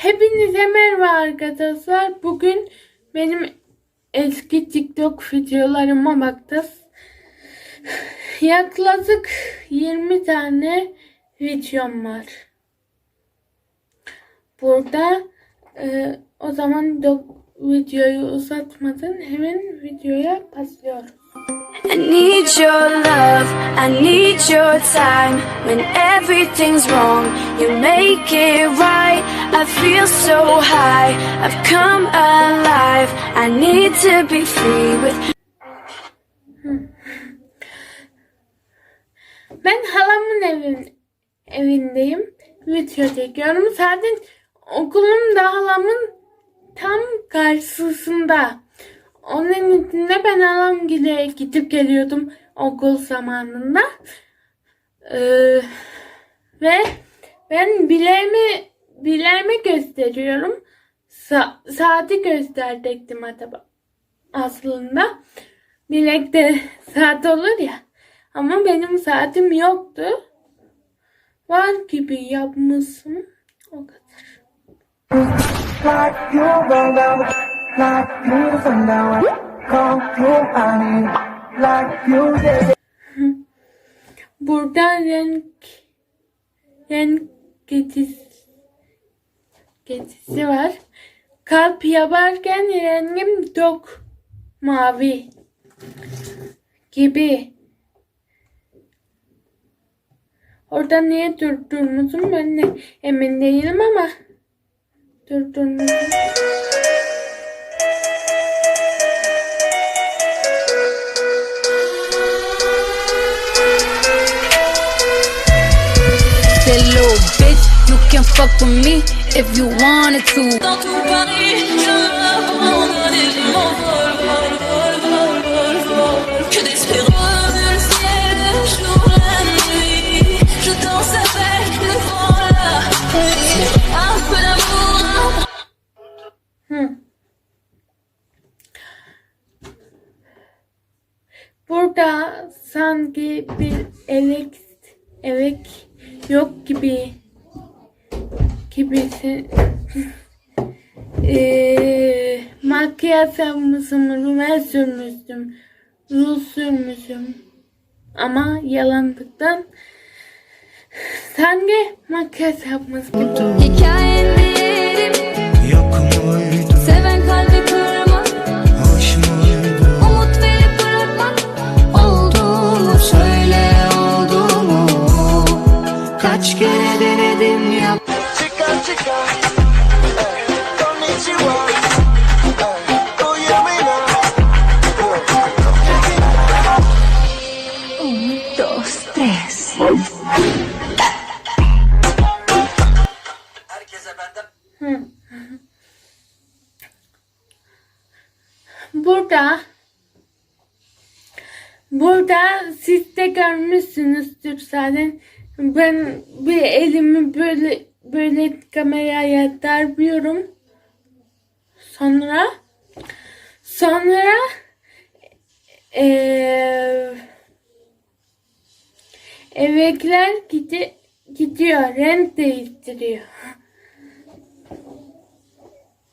Hepinize merhaba arkadaşlar. Bugün benim eski TikTok videolarıma bakacağız. Yaklaşık 20 tane videom var. Burada e, o zaman videoyu uzatmadan hemen videoya başlıyoruz. I need your love, I need your time. When everything's wrong, you make it right. I feel so high, I've come alive. I need to be free with Ben halamın evin, evindeyim. Video çekiyorum. Zaten okulum da halamın tam karşısında. Onun içinde ben halamgile gidip geliyordum okul zamanında. Ee, ve ben bileğimi bileğimi gösteriyorum. Sa- saati gösterecektim acaba aslında. Bilekte saat olur ya. Ama benim saatim yoktu. Var gibi yapmışım. O kadar. Like renk renk geçisi, geçisi var. Kalp yaparken rengim çok mavi gibi. Orada niye durdurmuşum ben de emin değilim ama durdurmuşum. That little bitch. You can fuck with me if you wanted to. Dans tout Paris, je abandonne les mots vol, vol, vol, vol, vol, vol. Que d'espérance le ciel, le jour, la nuit. Je danse avec le vent, la pluie. Un peu d'amour, un Burada sanki bir elek elek yok gibi gibisi. Eee makyaj yapmışım, rümen sürmüştüm, ruj sürmüşüm. Ama yalandıktan sanki makyaj yapmış gibi. Burada burada siz de görmüşsünüzdür zaten. Ben bir elimi böyle böyle kameraya darbiyorum. Sonra sonra eee evdekiler gidi, gidiyor. Renk değiştiriyor.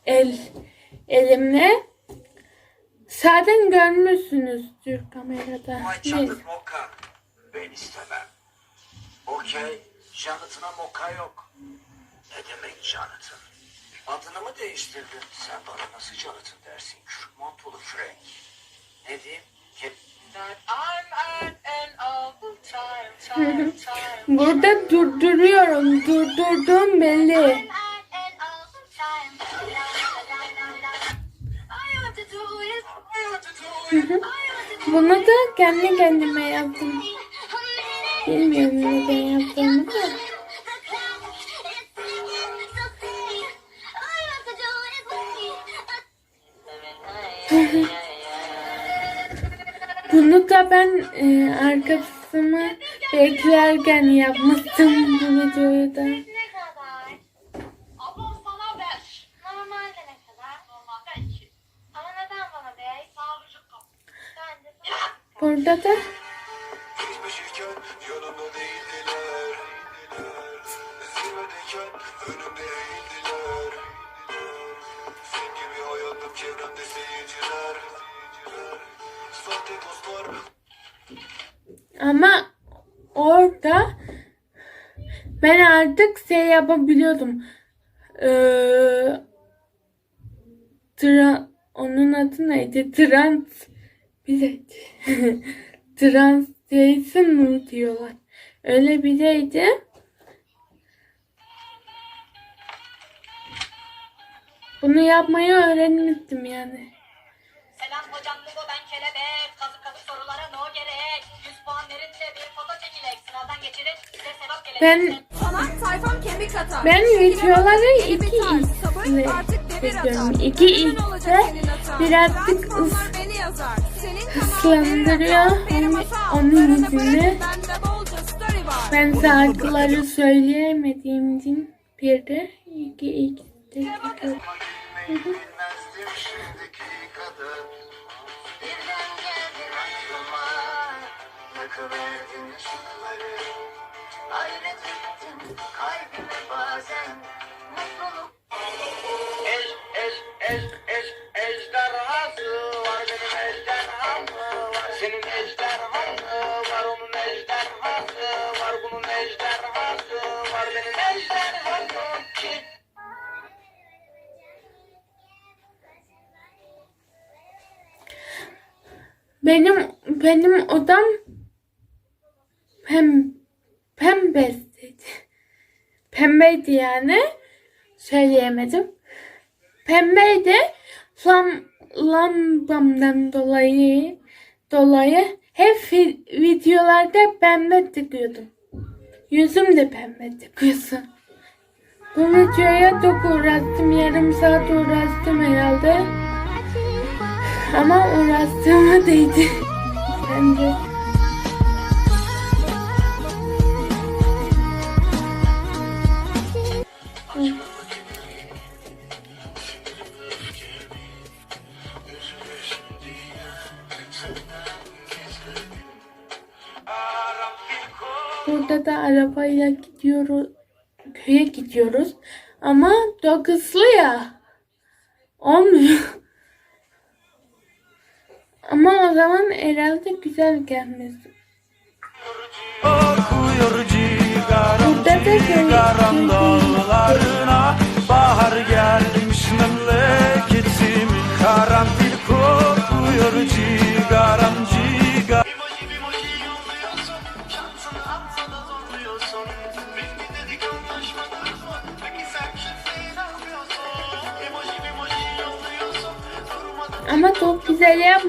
El elimle Zaten görmüşsünüzdür kamerada. Neyse. moka. Ben istemem. Okey. Jonathan'a moka yok. Ne demek Jonathan? Adını mı değiştirdin? Sen bana nasıl Jonathan dersin? Kürk montulu Frank. Ne diyeyim? Hep. Burada durduruyorum. Durdurduğum belli. Bunu da kendi kendime yaptım. Bilmiyorum neden yaptığımı da. Bunu da ben e, arkasımı beklerken yapmıştım bu videoyu da. Burada da Ama orada ben artık şey yapabiliyordum. Ee, tra onun adı neydi? Trans şeydi. Translation mı diyorlar. Öyle bir şeydi. Bunu yapmayı öğrenmiştim yani. Selam hocam bu ben kelebek. Kazık kazık sorulara no gerek. 100 puan verin de bir foto çekilek. Sınavdan geçirin size sevap gelecek. Ben Sana sayfam kemik atar. ben videoları iki x'le artık devir atar. çekiyorum. İki senin hatan. birazcık ıs onlar beni yazar. Islandırıyor. Benim Onun, var. ben şarkıları söyleyemediğim için bir de iki. Yakıverdin ışıkları Hayret ettim kalbime bazen Mutluluk Eş, eş, eş, benim Benim odam pem pembeydi. Pembeydi yani. Söyleyemedim. Pembeydi. Lam, lambamdan dolayı dolayı hep vi- videolarda pembe tıkıyordum. Yüzüm de pembe tıkıyorsun. Bu videoya çok uğraştım. Yarım saat uğraştım herhalde. Ama uğraştığıma değdi. Bence. Burada da arabayla gidiyoruz. Köye gidiyoruz. Ama çok hızlı ya. Olmuyor. Ama o zaman herhalde güzel gelmez. Burada da böyle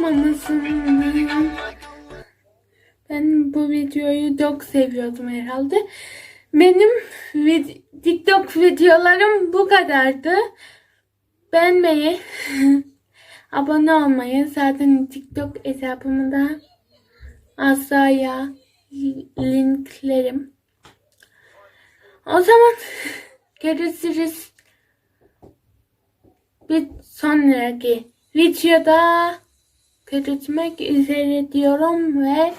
yapmamışsın. Ben bu videoyu çok seviyordum herhalde. Benim vid- TikTok videolarım bu kadardı. Beğenmeyi, abone olmayı, zaten TikTok hesabımı da aşağıya linklerim. O zaman görüşürüz. Bir sonraki videoda görüşmek üzere diyorum ve